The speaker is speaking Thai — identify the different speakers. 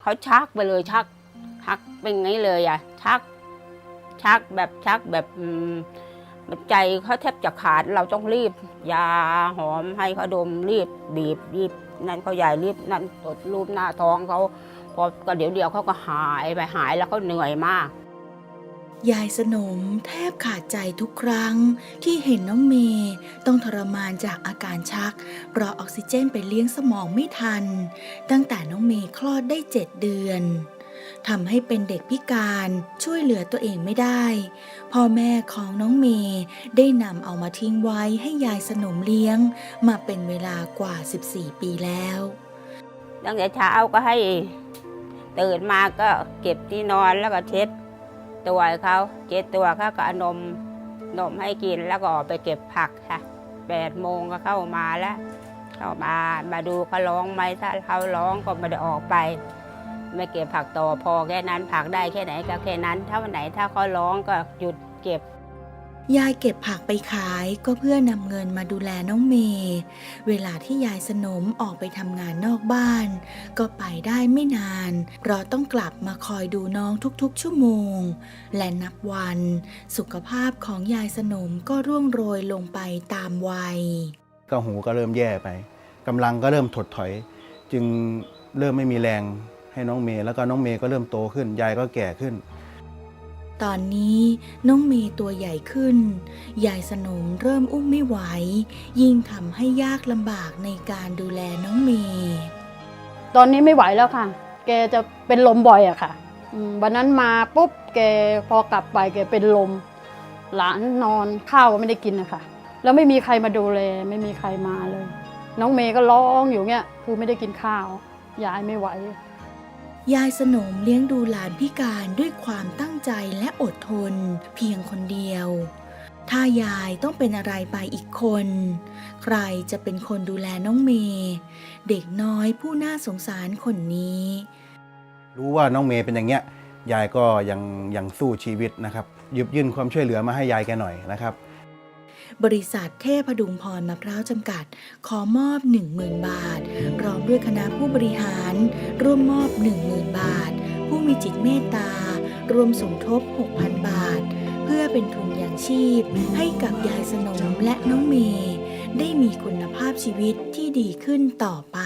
Speaker 1: เขาชักไปเลยชักชักเป็นไงเลยอะชัก ชักแบบชักแบบอืมใจเขาแทบจะขาดเราต้องรีบยาหอมให้เขาดมรีบบีบรีบนั่นเขาใหญ่รีบนั่นตดรูปหน้าท้องเขาพอก็เดี๋ยวเดียวเขาก็หายไปหายแล้วเขาเหนื่อยมาก
Speaker 2: ยายสนมแทบขาดใจทุกครั้ง ที่เห็นน้องเมย์ต้องทรมานจากอาการชักเพราะออกซิเจนไปเลี้ยงสมองไม่ทัน ตั้งแต่น้องเมย์คลอดได้เจ็ดเดือนทำให้เป็นเด็กพิการช่วยเหลือตัวเองไม่ได้ พ่อแม่ของน้องเมย์ได้นำเอามาทิ้งไว้ให้ยายสนมเลี้ยง มาเป็นเวลากว่า 14 ปีแล้ว
Speaker 1: ตั้งแต่เช้าก็ให้ตื่นมาก็เก็บที่นอนแล้วก็เช็ด ตัวเขาเจ็ดตัวเขาก็นมนมให้กินแล้วก็ออกไปเก็บผักค่ะแปดโมงก็เข้ามาแล้ว เข้ามามาดูเขาร้องไหมถ้าเขาร้องก็ไม่ได้ออกไป ไม่เก็บผักต่อพอแค่นั้นผักได้แค่ไหนก็แค่นั้น ถ้าวันไหนถ้าเขาร้องก็หยุดเก็บ
Speaker 2: ยายเก็บผักไปขายก็เพื่อนำเงินมาดูแลน้องเมย์เวลาที่ยายสนมออกไปทำงานนอกบ้าน ก็ไปได้ไม่นาน เพราะต้องกลับมาคอยดูน้องทุกๆ ชั่วโมง และนับวัน สุขภาพของยายสนมก็ร่วงโรยลงไปตามวัย
Speaker 3: ก็หูก็เริ่มแย่ไปกำลังก็เริ่มถดถอย จึงเริ่มไม่มีแรงให้น้องเมย์แล้วก็น้องเมย์ก็เริ่มโตขึ้น ยายก็แก่ขึ้น
Speaker 2: ตอนนี้น้องเมย์ตัวใหญ่ขึ้น ยายสนมเริ่มอุ้มไม่ไหว ยิ่งทำให้ยากลำบากในการดูแลน้องเมย์
Speaker 4: ตอนนี้ไม่ไหวแล้วค่ะ แกจะเป็นลมบ่อยอะค่ะวันนั้นมาปุ๊บแกพอกลับไปแกเป็นลม หลานนอนข้าวก็ไม่ได้กินนะคะแล้วไม่มีใครมาดูแลไม่มีใครมาเลย น้องเมย์ก็ร้องอยู่เงี้ยคือไม่ได้กินข้าวยายไม่ไหว
Speaker 2: ยายสนมเลี้ยงดูหลานพิการด้วยความตั้งใจและอดทน เพียงคนเดียว ถ้ายายต้องเป็นอะไรไปอีกคน ใครจะเป็นคนดูแลน้องเมย์เด็กน้อยผู้น่าสงสารคนนี้
Speaker 3: รู้ว่าน้องเมย์เป็นอย่างเงี้ยยายก็ยังยังสู้ชีวิตนะครับหยิบยื่นความช่วยเหลือมาให้ยายแกหน่อยนะครับ
Speaker 2: บริษัทเทพดุงพรมะพร้าวจำกัด ขอมอบ 10,000 บาท พร้อมด้วยคณะผู้บริหาร ร่วมมอบ 10,000 บาท ผู้มีจิตเมตตา รวมสมทบ 6,000 บาท เพื่อเป็นทุนอย่างชีพ ให้กับยายสนมและน้องเมย์ได้มีคุณภาพชีวิตที่ดีขึ้นต่อไป